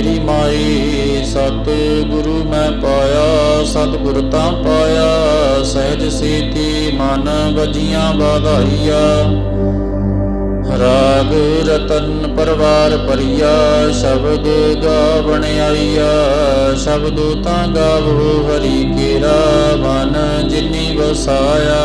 ਮੇਰੀ ਮਾਈ ਸਤ ਗੁਰੂ ਮੈਂ ਪਾਇਆ ਸਤ ਗੁਰ ਤਾਂ ਪਾਇਆ, ਸਹਿਜ ਸੀਤੀ ਮਨ ਵਜੀਆਂ ਬਾਧਾਈਆ ਰਾਗ ਰਤਨ ਪਰਵਾਰ ਪਰਿਆ ਸ਼ਬਦ ਗਾਵਣ ਆਈਆ, ਸ਼ਬਦ ਤਾਂ ਗਾਵੋ ਹਰੀ ਕੇਰਾ, ਮਨ ਜਿਨੀ ਵਸਾਇਆ।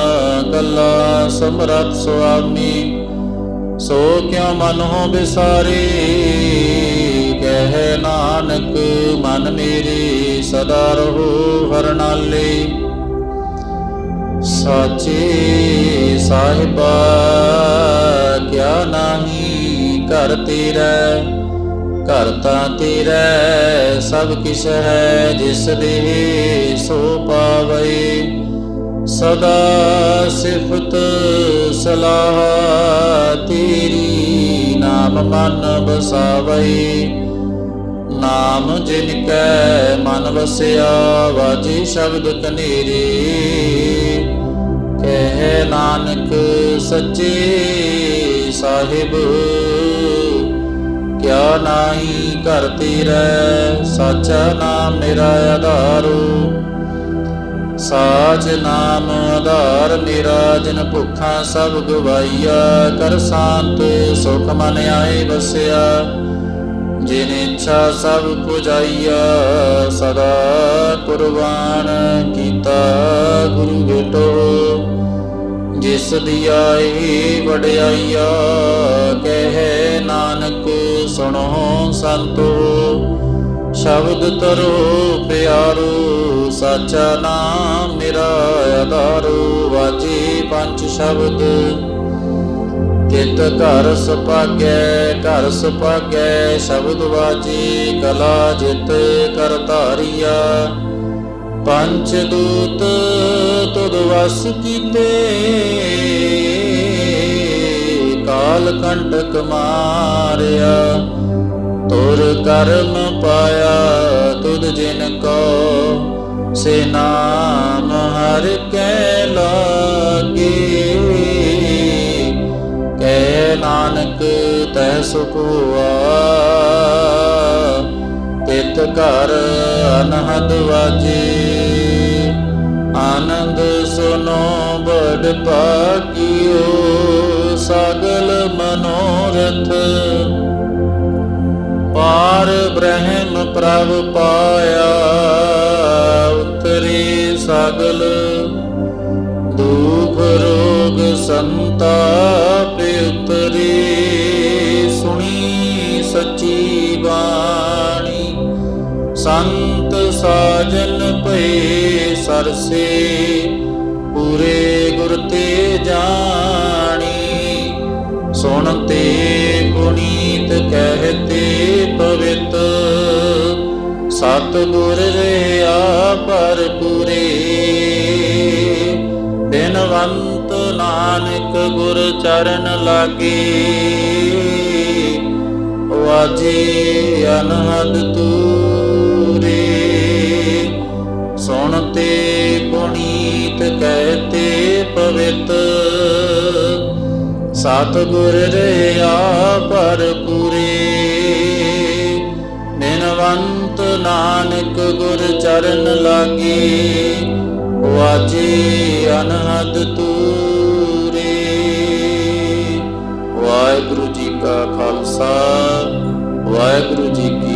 ਗੱਲਾ ਸਮਰਤ ਸੁਆਮੀ, ਸੋ ਕਿਉ ਮਨ ਹੋ ਬਿਸਾਰੇ? ਕਹਿ ਨਾਨਕ, ਮਨ ਮੇਰੇ ਸਦਾ ਰਹੋ ਹਰ ਨਾਲੇ ਸਾਚੇ ਸਾਹਿਬਾ, ਕਿਆ ਨਾਹੀ ਘਰ ਤੇਰਾ? ਘਰ ਤਾਂ ਤੇਰਾ, ਸਭ ਕਿਛ ਹੈ, ਜਿਸ ਦੇ ਸੋ ਪਾਵੇ ਸਦਾ ਸਿਫਤ ਸਲਾਹ ਤੇਰੀ ਨਾਮ ਮਨ ਬਸਾਵੇ ਨਾਮ ਜਿਨ ਕੈ ਮਨ ਵਸਿਆ ਵਾਜੀ ਸ਼ਬਦ ਕਨੇਰੇ। ਕਹਿ ਨਾਨਕ ਸੱਚੇ ਸਾਹਿਬ, ਕਿਆ ਨਾਹੀ ਘਰ ਤੇਰਾ, ਸਾਚਾ ਨਾਮ ਮੇਰਾ ਆਧਾਰੋ। ਸਾਚ ਨਾਮ ਆਧਾਰ ਮੇਰਾ ਭੁੱਖਾ ਭੁੱਖਾਂ ਸਭ ਗਵਾਈਆ, ਕਰ ਸ਼ਾਂਤ ਸੁਖ ਮਨ ਆਏ ਵਸਿਆ। ਜਿਨ ਇੱਛਾ ਸਭ ਪੁਜਾਈਆ, ਸਦਾ ਕੁਰਬਾਨ ਕੀਤਾ ਗੁਰੂ ਬੇਟੋ। ਜਿਸ ਦੀ ਆਈ ਵਡਿਆਈਆ, ਕਹੇ ਨਾਨਕ ਸੁਣੋ ਸੰਤੋ। ਸ਼ਬਦ ਤਰੋ ਪਿਆਰੋ, ਸਾਚਾ ਨਾਮ ਮੇਰਾ ਆਧਾਰੋ। ਵਾਜੀ ਪੰਜ ਸ਼ਬਦ। ਤਿਤ ਘਰ ਸੁਪਾਗੈ ਘਰ ਸੁਪਾਗੈ ਸ਼ਬਦ ਵਾਜੀ ਕਲਾ ਜਿਤ ਕਰ ਧਾਰੀਆ। ਪੰਚ ਦੂਤ ਤੁਧ ਵਸ ਕੀਤੇ, ਕਾਲ ਕੰਟਕ ਮਾਰਿਆ। ਤੁਰ ਕਰਮ ਪਾਇਆ ਤੁਧ ਜਿਨ ਕੋ, ਸੇ ਨਾਮ ਹਰ ਕੈ ਲਾਗੇ। ਕੈ ਨਾਨਕ ਤੈ ਸੁਖ ਹੁਆ, ਤਿਤ ਘਰ ਅਨਹਦ ਵਾਜੇ। ਆਨੰਦ ਸੁਨੋ ਬੜ ਪਾਕਿਓ ਸਗਲ ਮਨੋਰਥ ਪਾਰ ਬ੍ਰਹਮ ਪ੍ਰਭ ਪਾਇਆ, ਉਤਰੀ ਸਗਲ। ਦੁਖ ਰੋਗ ਸੰਤਾਪ ਉਤਰੀ, ਸੁਣੀ ਸਚੀ ਬਾਣੀ। ਸੰਤ ਸਾਜਨ ਭਏ ਸਰਸੇ, ਪੂਰੇ ਗੁਰ ਤੇ ਜਾਣੀ। ਸੁਣਤੇ ਪੁਨੀਤ ਕਹਤੇ ਪਵਿੱਤ। ਸਤ ਗੁਰ ਰਿਆ ਪਰ ਪੂਰੇ ਬਿਨਵੰਤ ਨਾਨਕ ਗੁਰ ਚਰਨ ਲਾਗੇ। ਵਾਜੇ ਅਨਹਦ ਤੂਰੇ ਸਤ ਗੁਰ ਰਿਆ ਪਰ। ਪੂਰੇ ਨਾਨਕ ਗੁਰ ਚਰਨ ਲਾਗੇ ਵਾਜੀ ਅਨਹਦ ਤੂਰੇ। ਵਾਹਿਗੁਰੂ ਜੀ ਕਾ ਖਾਲਸਾ, ਵਾਹਿਗੁਰੂ ਜੀ ਕੀ